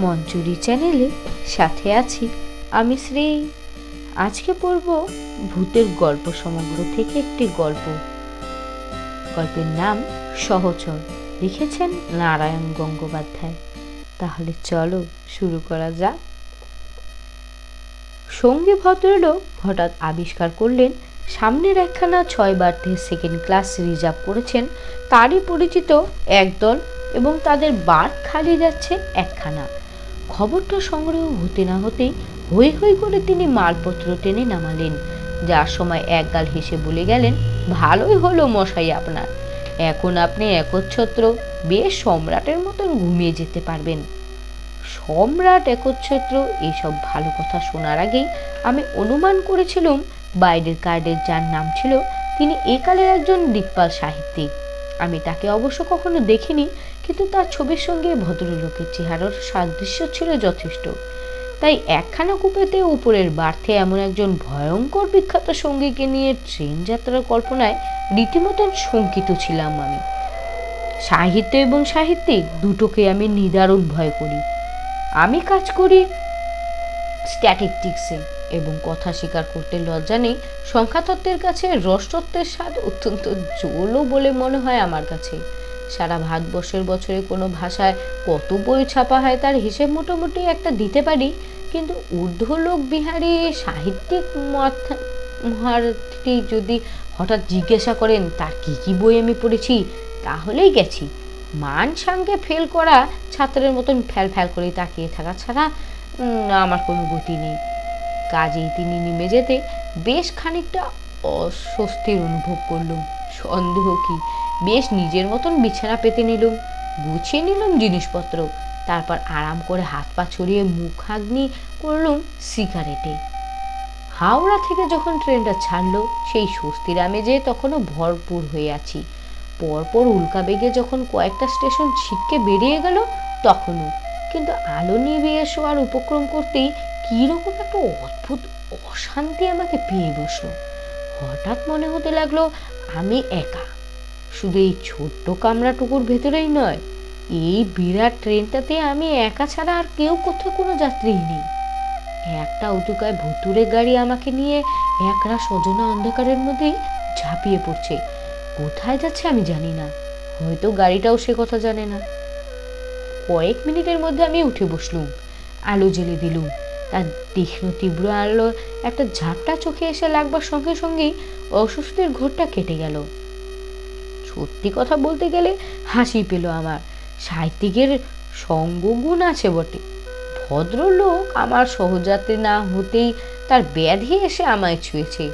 মঞ্চুরি চ্যানেলে সাথে আছি আমি শ্রী আজকে পড়ব ভূতের গল্প সমগ্র থেকে একটি গল্প। গল্পের নাম সহচর। লিখেছেন নারায়ণ গঙ্গোপাধ্যায়। তাহলে চলো শুরু করা যাক। সঙ্গী ভদ্রলোক হঠাৎ আবিষ্কার করলেন, সামনের একখানা ছয় বারতে সেকেন্ড ক্লাস রিজার্ভ করেছেন। তারই পরিচিত একদল এবং তাদের বার্থ খালি যাচ্ছে একখানা। খবরটা সংগ্রহ হতে না হতেই হই হই করে তিনি মালপত্র টেনে নামালেন। যার সময় একগাল হেসে বলে গেলেন, ভালোই হলো মশাই আপনার। এখন আপনি একচ্ছত্র, বেশ সম্রাটের মতন ঘুমিয়ে যেতে পারবেন। সম্রাট একচ্ছত্র এইসব ভালো কথা শোনার আগেই আমি অনুমান করেছিলাম, বাইরের কার্ডের যার নাম ছিল, তিনি একালের একজন দিকপাল সাহিত্যিক। আমি তাকে অবশ্য কখনো দেখিনি কিন্তু তার ছবির সঙ্গে ভদ্রলোকের চেহারার সাদৃশ্য ছিল যথেষ্ট। তাই একখানা কুপেতে উপরের বার্থে এমন একজন ভয়ঙ্কর বিখ্যাত সঙ্গীকে নিয়ে ট্রেন যাত্রার কল্পনায় রীতিমতন শঙ্কিত ছিলাম আমি। সাহিত্য এবং সাহিত্যিক দুটোকে আমি নিদারুণ ভয় করি। আমি কাজ করি স্ট্যাটিস্টিক্সে এবং কথা স্বীকার করতে লজ্জা নেই, সংখ্যাতত্ত্বের কাছে রসতত্ত্বের স্বাদ অত্যন্ত জোলও বলে মনে হয় আমার কাছে। সারা ভারতবর্ষের বছরে কোনো ভাষায় কত বই ছাপা হয় তার হিসেব মোটামুটি একটা দিতে পারি। কিন্তু ঊর্ধ্বলোক বিহারী সাহিত্যিক মহারথী যদি হঠাৎ জিজ্ঞাসা করেন, তার কী কী বই আমি পড়েছি? তাহলেই গেছি। মান সঙ্গে ফেল করা ছাত্রের মতন ফ্যাল ফ্যাল করে তাকিয়ে থাকা ছাড়া আমার কোনো গতি নেই। কাজেই তিনি নেমে যেতে বেশ খানিকটা অস্বস্তির অনুভব করলুম। সন্দেহ কি? বেশ নিজের মতন বিছানা পেতে নিলুম। গুছিয়ে নিলাম জিনিসপত্র। তারপর আরাম করে হাত পা ছড়িয়ে মুখ হাগনি করলুম সিগারেটে। হাওড়া থেকে যখন ট্রেনটা ছাড়লো, সেই স্বস্তির আমেজে তখনও ভরপুর হয়ে আছি। পরপর উল্কা বেগে যখন কয়েকটা স্টেশন ছিটকে বেরিয়ে গেল, তখনও। কিন্তু আলো নিভিয়ে শোয়ার উপক্রম করতেই কীরকম একটা অদ্ভুত অশান্তি আমাকে পেয়ে বসল। হঠাৎ মনে হতে লাগল, আমি একা। শুধু এই ছোট্ট কামরাটুকুর ভেতরেই নয়, এই বিরাট ট্রেনটাতে আমি একা ছাড়া আর কেউ কোথাও কোনো যাত্রী নেই। একটা উতুকায় ভুতুরে গাড়ি আমাকে নিয়ে একরা সজনা অন্ধকারের মধ্যেই ঝাঁপিয়ে পড়ছে। কোথায় যাচ্ছে আমি জানি না, হয়তো গাড়িটাও সে কথা জানে না। কয়েক মিনিটের মধ্যে আমি উঠে বসলুম, আলো জ্বেলে দিলুম। তার তীক্ষ্ণ, তীব্র আলো একটা ঝাপটা চোখে এসে লাগবার সঙ্গে সঙ্গেই অসুস্থের ঘোরটা কেটে গেল। সত্যি কথা বলতে গেলে হাসি পেল আমার। সাহিত্যিকের সঙ্গগুণ আছে বটে। ভদ্রলোক আমার সহযাত্রী না হতেই তার ব্যাধি এসে আমায় ছুঁয়েছে।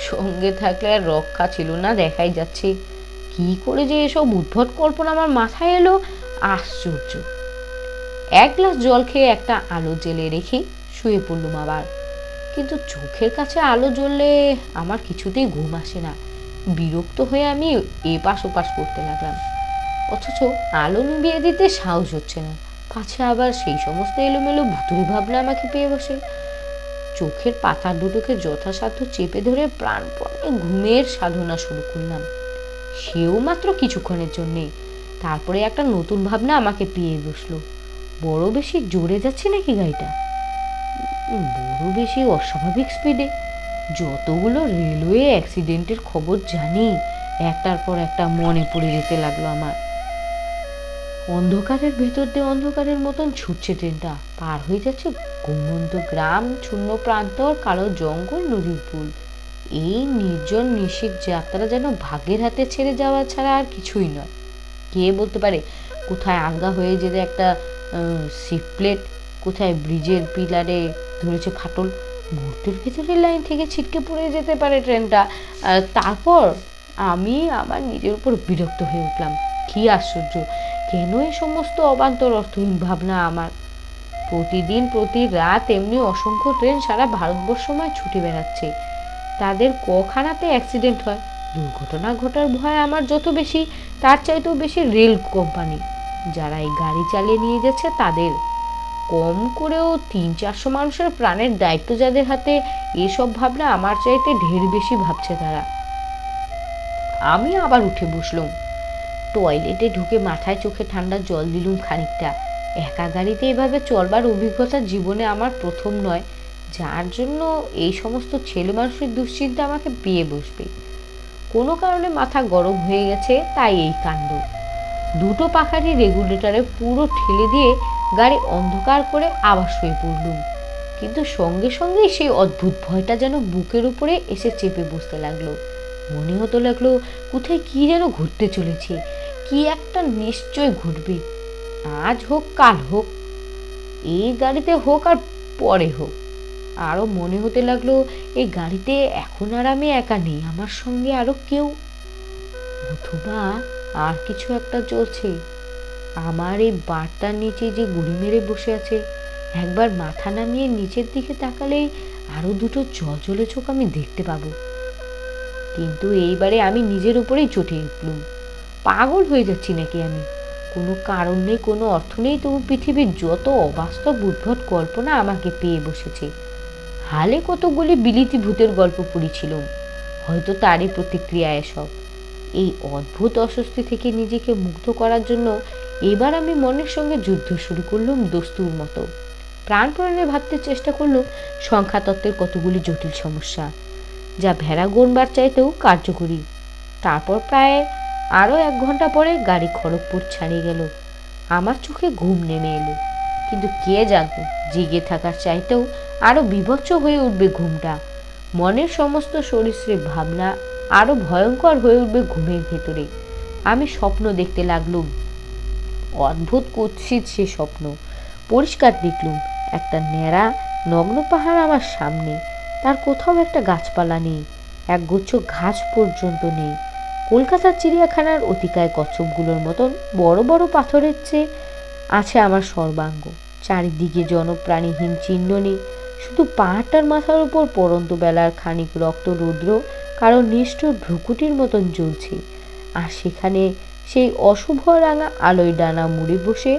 সঙ্গে থাকলে আর রক্ষা ছিল না দেখাই যাচ্ছে। কি করে যে এসব উদ্ভট কল্পনা আমার মাথায় এলো, আশ্চর্য। এক গ্লাস জল খেয়ে একটা আলো জেলে রেখে শুয়ে পড়লুম আবার। কিন্তু চোখের কাছে আলো জ্বললে আমার কিছুতেই ঘুম আসে না। বিরক্ত হয়ে আমি এপাশ ওপাশ করতে লাগলাম। অথচ আলো নিভিয়ে দিতে সাহস হচ্ছে না। পাছে আবার সেই সমস্ত এলোমেলো ভুতুরি ভাবনা আমাকে পেয়ে বসে। চোখের পাতা দুটোকে যথাসাধ্য চেপে ধরে প্রাণপণে ঘুমের সাধনা শুরু করলাম। সেও মাত্র কিছুক্ষণের জন্যে। তারপরে একটা নতুন ভাবনা আমাকে পেয়ে বসল। বড় বেশি জোরে যাচ্ছে নাকি গাড়িটা? বড় বেশি অস্বাভাবিক স্পিডে যতগুলো রেলওয়ে অ্যাক্সিডেন্টের খবর জানি, একটার পর একটা মনে পড়ে যেতে লাগল আমার। অন্ধকারের ভেতর দিয়ে অন্ধকারের মতন ছুটছে ট্রেনটা। পার হয়ে যাচ্ছে ঘুমন্ত গ্রাম, শূন্য প্রান্তর, কালো জঙ্গল, নদীর পুল। এই নির্জন নিশিক যাত্রা যেন ভাগের হাতে ছেড়ে যাওয়া ছাড়া আর কিছুই নয়। কে বলতে পারে, কোথায় আলগা হয়ে যেতে একটা সিপ্লেট কোথায় ব্রিজের পিলারে ধরেছে ফাটল? মুহূর্তের ভিতরে লাইন থেকে ছিটকে পড়ে যেতে পারে ট্রেনটা। তারপর আমি আমার নিজের উপর বিরক্ত হয়ে উঠলাম। কি আশ্চর্য! কেন এই সমস্ত অবান্তর অর্থহীন ভাবনা আমার? প্রতিদিন, প্রতি রাত এমনি অসংখ্য ট্রেন সারা ভারতবর্ষময় ছুটে বেড়াচ্ছে। তাদের কখানাতে অ্যাক্সিডেন্ট হয়। দুর্ঘটনা ঘটার ভয় আমার যত বেশি, তার চাইতেও বেশি রেল কোম্পানি যারা এই গাড়ি চালিয়ে নিয়ে যাচ্ছে তাদের কম করেও তিন চারশো মানুষের প্রাণের দায়িত্ব যাদের হাতে, এসব ভাবনা আমার চাইতে ঢের বেশি ভাবছে তারা। আমি আবার উঠে বসলুম। টয়লেটে ঢুকে মাথায় চোখে ঠান্ডা জল দিলুম খানিকটা। একা গাড়িতে এভাবে চলবার অভিজ্ঞতা জীবনে আমার প্রথম নয়। যার জন্য এই সমস্ত ছেলে মানুষের দুশ্চিন্তা আমাকে পেয়ে বসবে। কোনো কারণে মাথা গরম হয়ে গেছে, তাই এই কাণ্ড। দুটো পাখারি রেগুলেটরে পুরো ঠেলে দিয়ে গাড়ি অন্ধকার করে আবার শুয়ে পড়লুম। কিন্তু সঙ্গে সঙ্গেই সেই অদ্ভুত ভয়টা যেন বুকের উপরে এসে চেপে বসতে লাগল। মনে হতে লাগল, কোথায় কি যেন ঘুরতে চলেছে? কি একটা নিশ্চয় ঘটবে? আজ হোক, কাল হোক, এই গাড়িতে হোক আর পরে হোক। আরও মনে হতে লাগল, এই গাড়িতে এখন আর আমি একা নেই, আমার সঙ্গে আরও কেউ? অথবা আর কিছু একটা চলছে আমার এই বারটার নিচে যে গুড়ি মেরে বসে আছে, একবার মাথা নামিয়ে নিচের দিকে তাকালেই আরও দুটো জলজলে চোখ আমি দেখতে পাবো। কিন্তু এইবারে আমি নিজের উপরেই চটে উঠলুম। পাগল হয়ে যাচ্ছি নাকি আমি? কোনো কারণ নেই, কোনো অর্থ নেই, তবু পৃথিবীর যত অবাস্তব উদ্ভট কল্পনা আমাকে পেয়ে বসেছে। হালে কতগুলি বিলিতি ভূতের গল্প পড়েছিলাম হয়তো তারই প্রতিক্রিয়া এসব। এই অদ্ভুত অস্বস্তি থেকে নিজেকে মুক্ত করার জন্য এবার আমি মনের সঙ্গে যুদ্ধ শুরু করলুম দস্তুর মতো। প্রাণপণে ভাবতে চেষ্টা করলুম সংখ্যাতত্ত্বের কতগুলি জটিল সমস্যা, যা ভেড়া গোনবার চাইতেও কার্যকরী। তারপর প্রায় আরও এক ঘণ্টা পরে গাড়ি খড়গপুর ছাড়িয়ে গেল। আমার চোখে ঘুম নেমে এলো। কিন্তু কে জানতো, জেগে থাকার চাইতেও আরও বিভৎস হয়ে উঠবে ঘুমটা। মনের সমস্ত সরীসৃপ ভাবনা আরও ভয়ঙ্কর হয়ে উঠবে ঘুমের ভেতরে। আমি স্বপ্ন দেখতে লাগলুম অদ্ভুত কুৎসিত সে স্বপ্ন। পরিষ্কার দেখলুম, একটা ন্যাড়া, নগ্ন পাহাড় আমার সামনে। তার কোথাও একটা গাছপালা নেই, একগুচ্ছ ঘাস পর্যন্ত নেই। কলকাতার চিড়িয়াখানার অতিকায় কচ্ছপগুলোর মতন বড় বড় পাথরের চেয়ে আছে আমার সর্বাঙ্গ। চারিদিকে জনপ্রাণীহীন চিহ্ন নেই, শুধু পাহাড়টার মাথার উপর পরন্ত বেলার খানিক রক্ত রৌদ্র কারণ নিষ্ঠুর ভ্রুকুটির মতন জ্বলছে। আর সেখানে সেই অশুভ রাঙা আলোয় ডানা মুড়ে বসে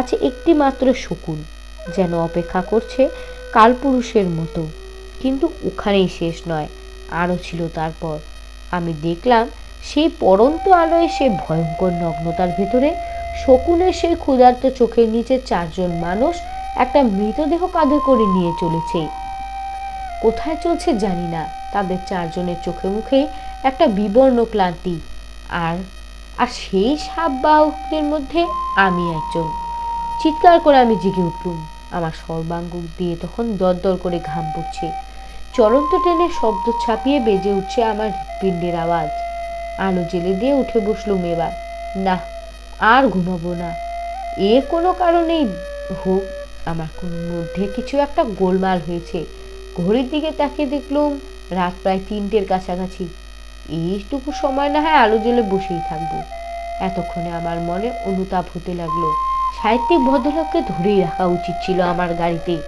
আছে একটি মাত্র শকুন, যেন অপেক্ষা করছে কালপুরুষের মতো। কিন্তু ওখানেই শেষ নয়, আরও ছিল তারপর। আমি দেখলাম সেই পরন্ত আলোয় সে ভয়ঙ্কর নগ্নতার ভেতরে শকুনের সেই ক্ষুধার্ত চোখের নিচে চারজন মানুষ একটা মৃতদেহ কাঁধে করে নিয়ে চলেছে। কোথায় চলছে জানি না, তাদের চারজনের চোখে মুখে একটা বিবর্ণ ক্লান্তি, আর আর সেই সাপ বাহকদের মধ্যে আমি একজন। চিৎকার করে আমি জেগে উঠলুম। আমার সর্বাঙ্গ দিয়ে তখন দরদর করে ঘাম পড়ছে। চলন্ত ট্রেনের শব্দ ছাপিয়ে বেজে উঠছে আমার হৃৎপিণ্ডের আওয়াজ। আলো জেলে দিয়ে উঠে বসলুম এবার। না আর ঘুমাবো না। এ কোনো কারণেই হোক, আমার কোনো মধ্যে কিছু একটা গোলমাল হয়েছে। ঘড়ির দিকে তাকিয়ে দেখলুম রাত প্রায় তিনটের কাছাকাছি। এইটুকু সময় না হয় আলো জ্বলে বসেই থাকব। এতক্ষণে আমার মনে অনুতাপ হতে লাগল। সাহিত্যিক ভদ্রলোককে ধরেই রাখা উচিত ছিল আমার গাড়িতে।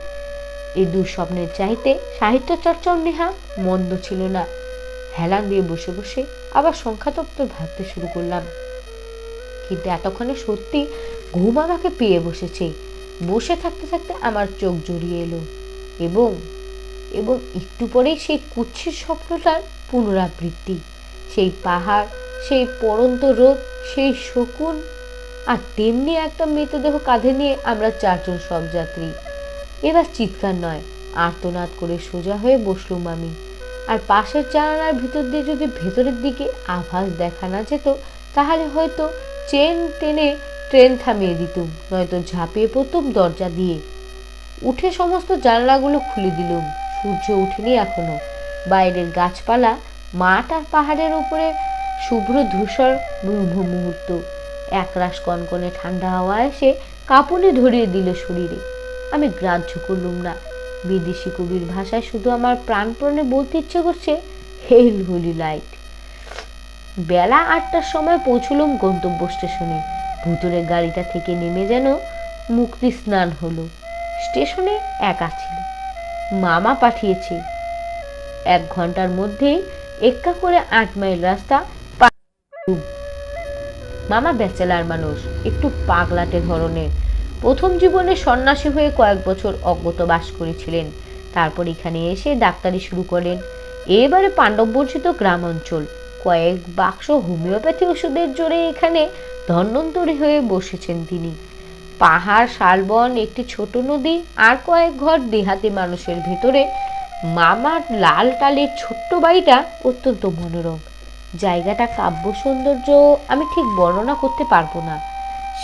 এই দুঃস্বপ্নের চাইতে সাহিত্য চর্চাও নেহা মন্দ ছিল না। হেলান দিয়ে বসে বসে আবার সংখ্যাতত্ত্ব ভাবতে শুরু করলাম। কিন্তু এতক্ষণে সত্যি ঘুম আমাকে পেয়ে বসেছে। বসে থাকতে থাকতে আমার চোখ জড়িয়ে এলো এবং এবং একটু পরেই সেই কুচ্ছির স্বপ্নটার পুনরাবৃত্তি। সেই পাহাড়, সেই পরন্ত রোদ, সেই শকুন, আর তেমনি একটা মৃতদেহ কাঁধে নিয়ে আমরা চারজন সব যাত্রী। এবার চিৎকার নয়, আর্তনাদ করে সোজা হয়ে বসলুম আমি। আর পাশের জানালার ভিতর দিয়ে যদি ভেতরের দিকে আভাস দেখা না যেত, তাহলে হয়তো চেন টেনে ট্রেন থামিয়ে দিতুম, নয়তো ঝাঁপিয়ে পড়তুম দরজা দিয়ে। উঠে সমস্ত জানলাগুলো খুলে দিলুম, সূর্য উঠেনি এখনও। বাইরের গাছপালা, মাঠ আর পাহাড়ের উপরে শুভ্র ধূসর ব্রহ্ম মুহূর্ত একরাশ কনকনে ঠান্ডা হাওয়া এসে কাঁপুনি ধরিয়ে দিল শরীরে। আমি গ্রাহ্য করলুম না। বিদেশি কবির ভাষায় শুধু আমার প্রাণপণে বলতে ইচ্ছে করছে হেল হোলি লাইট। বেলা আটটার সময় পৌঁছলুম গন্তব্য স্টেশনে। ভুতুরে গাড়িটা থেকে নেমে যেন মুক্তি স্নান হলো। স্টেশনে একা ছিল। মামা পাঠিয়েছে এক ঘণ্টার মধ্যেই এক্কা করে আট মাইল রাস্তা মামা ব্যাচেলার মানুষ, একটু পাগলাটে ধরনের প্রথম জীবনে সন্ন্যাসী হয়ে কয়েক বছর অজ্ঞত বাস করেছিলেন। তারপর এখানে এসে ডাক্তারি শুরু করেন এবারে পাণ্ডব বর্জিত গ্রাম অঞ্চল। কয়েক বাক্স হোমিওপ্যাথি ওষুধের জোরে এখানে ধন্বন্তরী হয়ে বসেছেন তিনি। পাহাড়, শালবন, একটি ছোট নদী আর কয়েক ঘর দেহাতি মানুষের ভেতরে মামার লাল টালের ছোট্ট বাড়িটা অত্যন্ত মনোরম। জায়গাটা কাব্য সৌন্দর্য আমি ঠিক বর্ণনা করতে পারব না।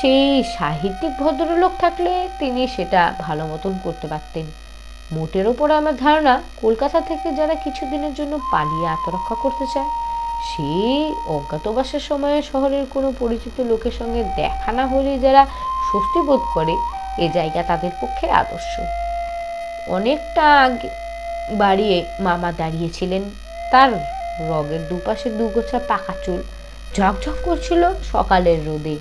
সেই সাহিত্যিক ভদ্রলোক থাকলে তিনি সেটা ভালো মতন করতে পারতেন। মোটের ওপর আমার ধারণা, কলকাতা থেকে যারা কিছুদিনের জন্য পালিয়ে আত্মরক্ষা করতে চায় সেই অজ্ঞাতবাসের সময়ে শহরের কোনো পরিচিত লোকের সঙ্গে দেখা না হলে যারা স্বস্তি বোধ করে, এ জায়গা তাদের পক্ষে আদর্শ। অনেকটা আগে বাড়িয়ে মামা দাঁড়িয়েছিলেন। তার রগের দুপাশে দুগোছা পাকা চুল ঝকঝক করছিল সকালের রোদে।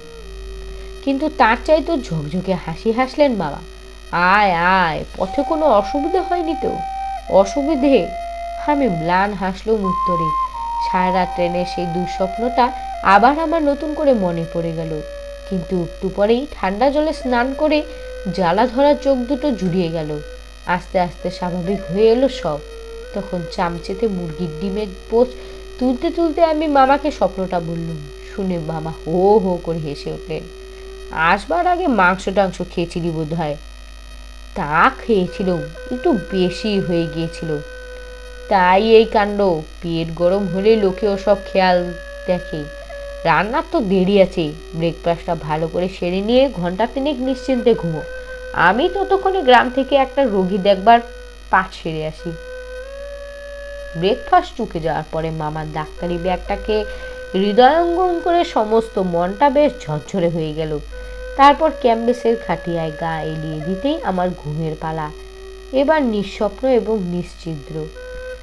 কিন্তু তার চাইতো ঝকঝকে হাসি হাসলেন মামা। আয় আয়, পথে কোনো অসুবিধা হয়নি তো? অসুবিধে? আমি ম্লান হাসলুম উত্তরে। সারা রাত ট্রেনের সেই দুঃস্বপ্নটা আবার আমার নতুন করে মনে পড়ে গেল। কিন্তু একটু পরেই ঠান্ডা জলে স্নান করে জ্বালা ধরা চোখ দুটো জুড়িয়ে গেল। আস্তে আস্তে স্বাভাবিক হয়ে এলো সব। তখন চামচেতে মুরগির ডিমের পোচ তুলতে তুলতে আমি মামাকে স্বপ্নটা বললুম। শুনে মামা হো হো করে হেসে উঠলেন। আসবার আগে মাংস টাংস খেয়েছিলি বোধ হয় তা খেয়েছিল একটু বেশি হয়ে গিয়েছিল। তাই এই কাণ্ড, পেট গরম হলে লোকে ওসব খেয়াল দেখে। রান্নার তো দেরি আছে ব্রেকফাস্টটা ভালো করে সেরে নিয়ে ঘণ্টা তিনেক নিশ্চিন্তে ঘুমো। আমি ততক্ষণে গ্রাম থেকে একটা রোগী দেখবার পাঠ সেরে আসি। ব্রেকফাস্ট চুকে যাওয়ার পরে মামার ডাক্তারি ব্যাগটাকে হৃদয়ঙ্গম করে সমস্ত মনটা বেশ ঝরঝরে হয়ে গেল। তারপর ক্যাম্বেসের খাটিয়ায় গা এলিয়ে দিতেই আমার ঘুমের পালা। এবার নিঃস্বপ্ন এবং নিশ্চিদ্র।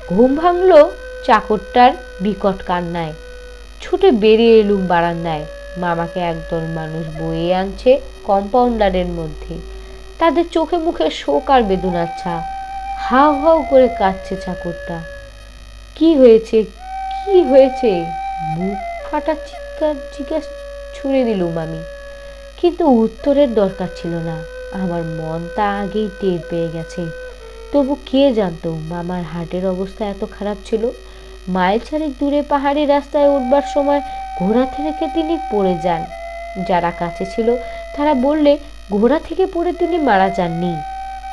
ঘুম ভাঙল চাকরটার বিকট কান্নায়। ছুটে বেরিয়ে এলুম বারান্দায়। মামাকে একদল মানুষ বয়ে আনছে কম্পাউন্ডারের মধ্যে। তাদের চোখে মুখে শোক আর বেদনার ছাপ হাউ হাউ করে কাঁদছে চাকরটা। কি হয়েছে? কি হয়েছে? বুক ফাটা চিৎকার জিজ্ঞাস ছুঁড়ে দিলুম আমি কিন্তু উত্তরের দরকার ছিল না। আমার মন তা আগেই টের পেয়ে গেছে। তবু কে জানতো মামার হার্টের অবস্থা এত খারাপ ছিল? মাইল চারেক দূরে পাহাড়ি রাস্তায় উঠবার সময় ঘোড়া থেকে তিনি পড়ে যান। যারা কাছে ছিল তারা বললে ঘোড়া থেকে পড়ে তিনি মারা যাননি।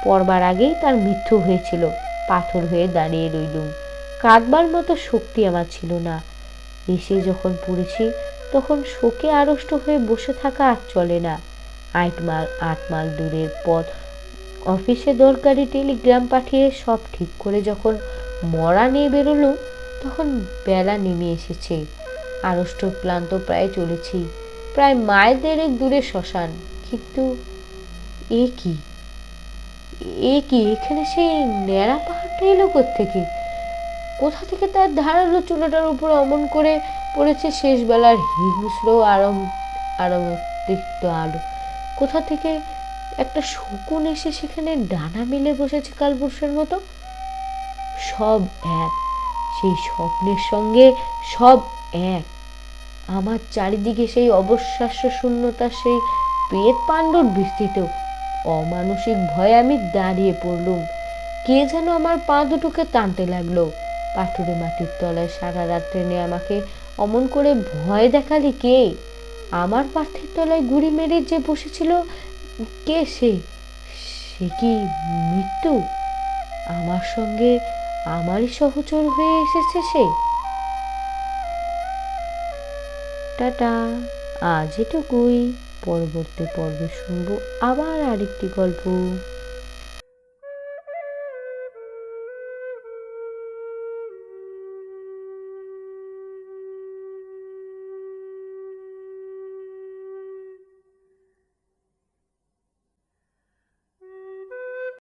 পড়বার আগেই তার মৃত্যু হয়েছিল। পাথর হয়ে দাঁড়িয়ে রইলুম। কাঁদবার মতো শক্তি আমার ছিল না। এসে যখন পড়েছি, তখন শোকে আড়ষ্ট হয়ে বসে থাকা আর চলে না। আট মাল আট মাল দূরের পথ, অফিসে দরকারি টেলিগ্রাম পাঠিয়ে সব ঠিক করে যখন মরা নিয়ে বেরোলো, তখন বেলা নেমে এসেছে। আড়ষ্ট ক্লান্ত প্রায় চলেছি। প্রায় মাইল দেড়েক দূরে শ্মশান। কিন্তু এ কি? এ কি? এখানে সেই ন্যাড়া পাহাড়টা এলো থেকে কোথা থেকে তার ধারালো চুলোটার উপর অমন করে পড়েছে শেষ বেলার হিংস্র আরম আরমতিক্ত আলো? কোথা থেকে একটা শকুন এসে সেখানে ডানা মেলে বসেছে কালপুরুষের মতো? সব এক। সেই স্বপ্নের সঙ্গে সব এক। আমার চারিদিকে সেই অবশ্বাস্য শূন্যতার সেই পেট পাণ্ডুর বিস্তৃত অমানসিক ভয়ে আমি দাঁড়িয়ে পড়লুম। কে যেন আমার পা দুটোকে টানতে লাগল। পাথুরে মাটির তলায় সারা রাত ট্রেনে আমাকে অমন করে ভয় দেখালি কে? আমার পাথের তলায় গুড়ি মেরে যে বসেছিল, কে সে? সে কি মৃত্যু? আমার সঙ্গে আমারই সহচর হয়ে এসেছে সে? টাটা, আজ এটুকুই। পরবর্তী পর্বে শুনব আবার আরেকটি গল্প।